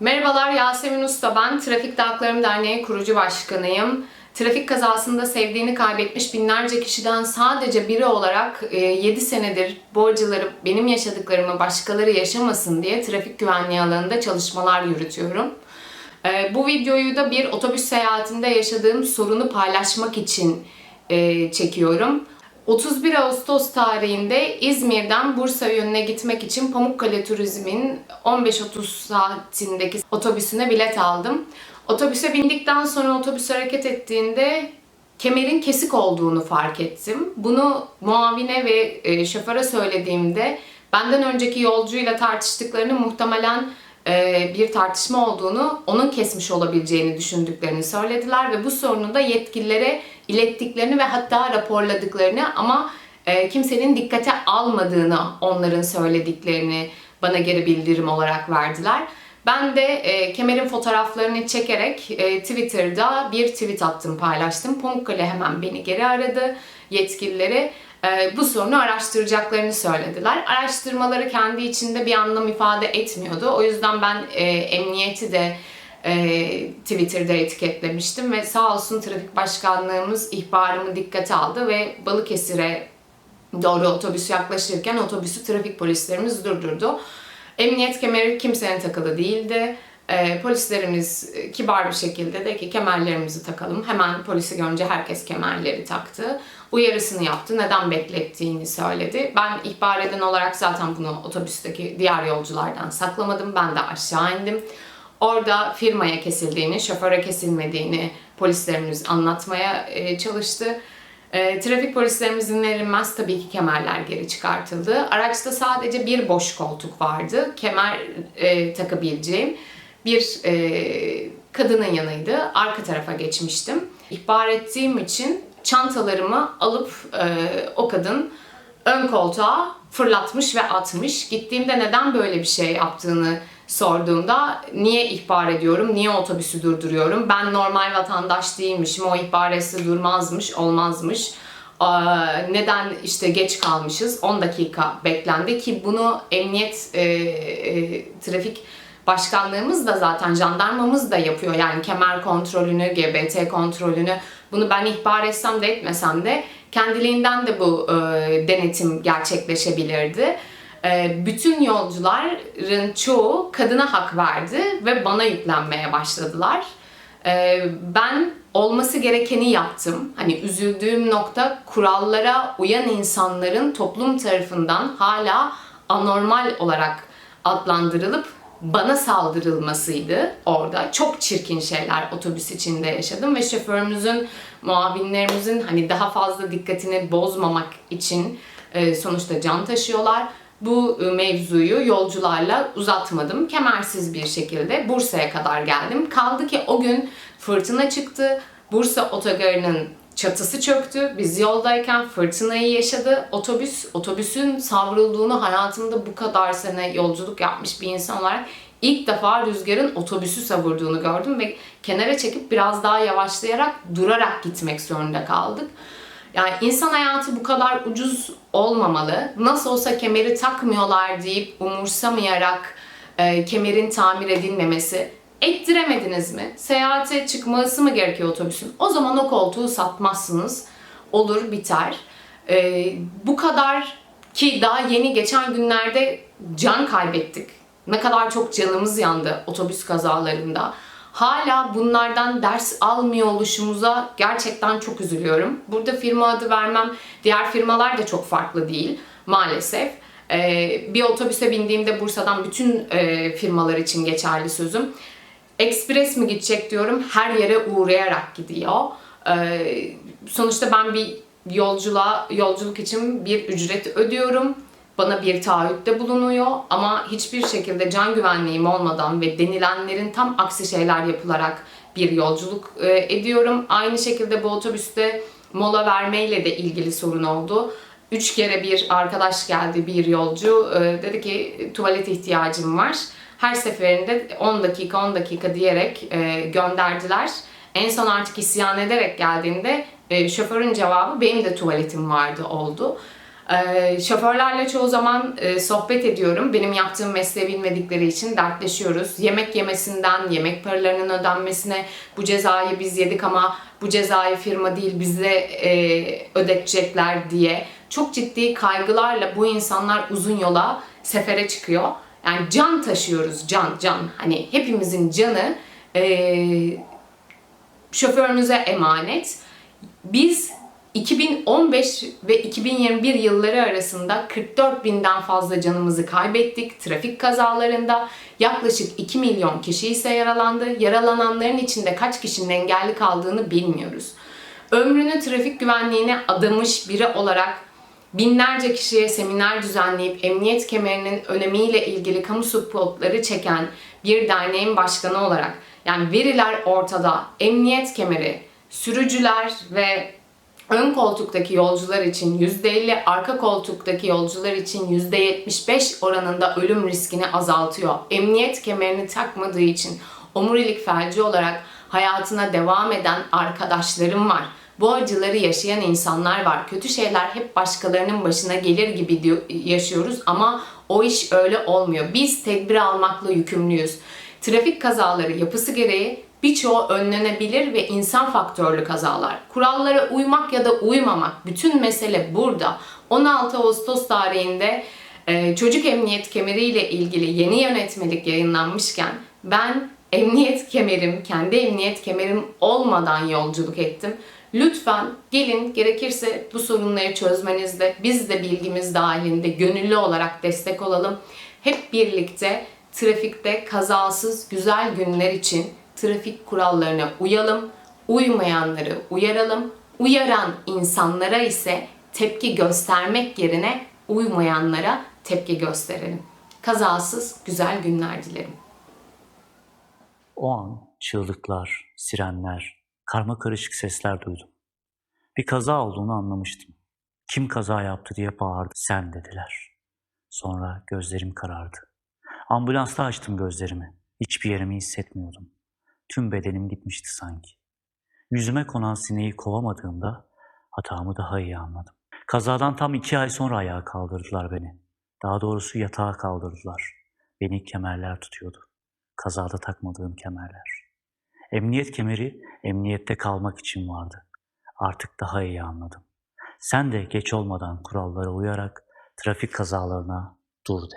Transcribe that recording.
Merhabalar Yasemin Usta ben. Trafik Haklarım Derneği kurucu başkanıyım. Trafik kazasında sevdiğini kaybetmiş binlerce kişiden sadece biri olarak 7 senedir bu acıları benim yaşadıklarımı başkaları yaşamasın diye trafik güvenliği alanında çalışmalar yürütüyorum. E, Bu videoyu da bir otobüs seyahatinde yaşadığım sorunu paylaşmak için e, çekiyorum. 31 Ağustos tarihinde İzmir'den Bursa yönüne gitmek için Pamukkale Turizm'in 15-30 saatindeki otobüsüne bilet aldım. Otobüse bindikten sonra otobüs hareket ettiğinde kemerin kesik olduğunu fark ettim. Bunu muavine ve e, şoföre söylediğimde benden önceki yolcuyla tartıştıklarını muhtemelen e, bir tartışma olduğunu, onun kesmiş olabileceğini düşündüklerini söylediler ve bu sorunu da yetkililere ilettiklerini ve hatta raporladıklarını ama e, kimsenin dikkate almadığını onların söylediklerini bana geri bildirim olarak verdiler. Ben de e, kemerin fotoğraflarını çekerek e, Twitter'da bir tweet attım, paylaştım. Pamukkale hemen beni geri aradı yetkilileri. E, bu sorunu araştıracaklarını söylediler. Araştırmaları kendi içinde bir anlam ifade etmiyordu. O yüzden ben e, emniyeti de e, Twitter'da etiketlemiştim ve sağ olsun trafik başkanlığımız ihbarımı dikkate aldı ve Balıkesir'e doğru otobüs yaklaşırken otobüsü trafik polislerimiz durdurdu. Emniyet kemeri kimsenin takılı değildi. Ee, polislerimiz kibar bir şekilde de ki kemerlerimizi takalım. Hemen polisi görünce herkes kemerleri taktı. Uyarısını yaptı. Neden beklettiğini söyledi. Ben ihbar eden olarak zaten bunu otobüsteki diğer yolculardan saklamadım. Ben de aşağı indim. Orada firmaya kesildiğini, şoföre kesilmediğini polislerimiz anlatmaya e, çalıştı. E, trafik polislerimizin verilmez tabii ki kemerler geri çıkartıldı. Araçta sadece bir boş koltuk vardı. Kemer e, takabileceğim bir e, kadının yanıydı. Arka tarafa geçmiştim. İhbar ettiğim için çantalarımı alıp e, o kadın ön koltuğa fırlatmış ve atmış. Gittiğimde neden böyle bir şey yaptığını sorduğumda niye ihbar ediyorum, niye otobüsü durduruyorum, ben normal vatandaş değilmişim, o ihbar etse durmazmış, olmazmış. Neden işte geç kalmışız, 10 dakika beklendi ki bunu emniyet e, e, trafik başkanlığımız da zaten jandarmamız da yapıyor. Yani kemer kontrolünü, GBT kontrolünü bunu ben ihbar etsem de etmesem de kendiliğinden de bu e, denetim gerçekleşebilirdi. E, bütün yolcuların çoğu kadına hak verdi ve bana yüklenmeye başladılar. E, ben olması gerekeni yaptım. Hani üzüldüğüm nokta kurallara uyan insanların toplum tarafından hala anormal olarak adlandırılıp bana saldırılmasıydı orada. Çok çirkin şeyler otobüs içinde yaşadım ve şoförümüzün, muavinlerimizin hani daha fazla dikkatini bozmamak için e, sonuçta can taşıyorlar. Bu e, mevzuyu yolcularla uzatmadım. Kemersiz bir şekilde Bursa'ya kadar geldim. Kaldı ki o gün fırtına çıktı. Bursa otogarının çatısı çöktü. Biz yoldayken fırtınayı yaşadı. Otobüs, otobüsün savrulduğunu hayatımda bu kadar sene yolculuk yapmış bir insan olarak ilk defa rüzgarın otobüsü savurduğunu gördüm ve kenara çekip biraz daha yavaşlayarak durarak gitmek zorunda kaldık. Yani insan hayatı bu kadar ucuz olmamalı. Nasıl olsa kemeri takmıyorlar deyip umursamayarak e, kemerin tamir edilmemesi Ettiremediniz mi? Seyahate çıkması mı gerekiyor otobüsün? O zaman o koltuğu satmazsınız. Olur biter. Ee, bu kadar ki daha yeni geçen günlerde can kaybettik. Ne kadar çok canımız yandı otobüs kazalarında. Hala bunlardan ders almıyor oluşumuza gerçekten çok üzülüyorum. Burada firma adı vermem diğer firmalar da çok farklı değil maalesef. Ee, bir otobüse bindiğimde Bursa'dan bütün e, firmalar için geçerli sözüm. Ekspres mi gidecek diyorum her yere uğrayarak gidiyor. Ee, sonuçta ben bir yolculuğa yolculuk için bir ücret ödüyorum. Bana bir taahhütte bulunuyor ama hiçbir şekilde can güvenliğim olmadan ve denilenlerin tam aksi şeyler yapılarak bir yolculuk e, ediyorum. Aynı şekilde bu otobüste mola vermeyle de ilgili sorun oldu. Üç kere bir arkadaş geldi, bir yolcu. E, dedi ki tuvalet ihtiyacım var. Her seferinde 10 dakika 10 dakika diyerek e, gönderdiler. En son artık isyan ederek geldiğinde şoförün cevabı benim de tuvaletim vardı oldu. Ee, şoförlerle çoğu zaman e, sohbet ediyorum. Benim yaptığım mesleği bilmedikleri için dertleşiyoruz. Yemek yemesinden, yemek paralarının ödenmesine bu cezayı biz yedik ama bu cezayı firma değil bize e, ödetecekler diye çok ciddi kaygılarla bu insanlar uzun yola sefere çıkıyor. Yani can taşıyoruz, can, can. Hani hepimizin canı e, şoförümüze emanet. Biz 2015 ve 2021 yılları arasında 44 binden fazla canımızı kaybettik. Trafik kazalarında yaklaşık 2 milyon kişi ise yaralandı. Yaralananların içinde kaç kişinin engelli kaldığını bilmiyoruz. Ömrünü trafik güvenliğine adamış biri olarak binlerce kişiye seminer düzenleyip emniyet kemerinin önemiyle ilgili kamu spotları çeken bir derneğin başkanı olarak yani veriler ortada, emniyet kemeri, sürücüler ve ön koltuktaki yolcular için %50, arka koltuktaki yolcular için %75 oranında ölüm riskini azaltıyor. Emniyet kemerini takmadığı için omurilik felci olarak hayatına devam eden arkadaşlarım var. Bu acıları yaşayan insanlar var. Kötü şeyler hep başkalarının başına gelir gibi diyor- yaşıyoruz ama o iş öyle olmuyor. Biz tedbir almakla yükümlüyüz. Trafik kazaları yapısı gereği birçoğu önlenebilir ve insan faktörlü kazalar. Kurallara uymak ya da uymamak bütün mesele burada. 16 Ağustos tarihinde e, çocuk emniyet kemeriyle ilgili yeni yönetmelik yayınlanmışken ben emniyet kemerim, kendi emniyet kemerim olmadan yolculuk ettim. Lütfen gelin gerekirse bu sorunları çözmenizde biz de bilgimiz dahilinde gönüllü olarak destek olalım. Hep birlikte trafikte kazasız güzel günler için trafik kurallarına uyalım. Uymayanları uyaralım. Uyaran insanlara ise tepki göstermek yerine uymayanlara tepki gösterelim. Kazasız güzel günler dilerim. O an çığlıklar, sirenler, karma karışık sesler duydum. Bir kaza olduğunu anlamıştım. Kim kaza yaptı diye bağırdı. Sen dediler. Sonra gözlerim karardı. Ambulansta açtım gözlerimi. Hiçbir yerimi hissetmiyordum. Tüm bedenim gitmişti sanki. Yüzüme konan sineği kovamadığımda hatamı daha iyi anladım. Kazadan tam iki ay sonra ayağa kaldırdılar beni. Daha doğrusu yatağa kaldırdılar. Beni kemerler tutuyordu. Kazada takmadığım kemerler. Emniyet kemeri emniyette kalmak için vardı. Artık daha iyi anladım. Sen de geç olmadan kurallara uyarak trafik kazalarına dur de.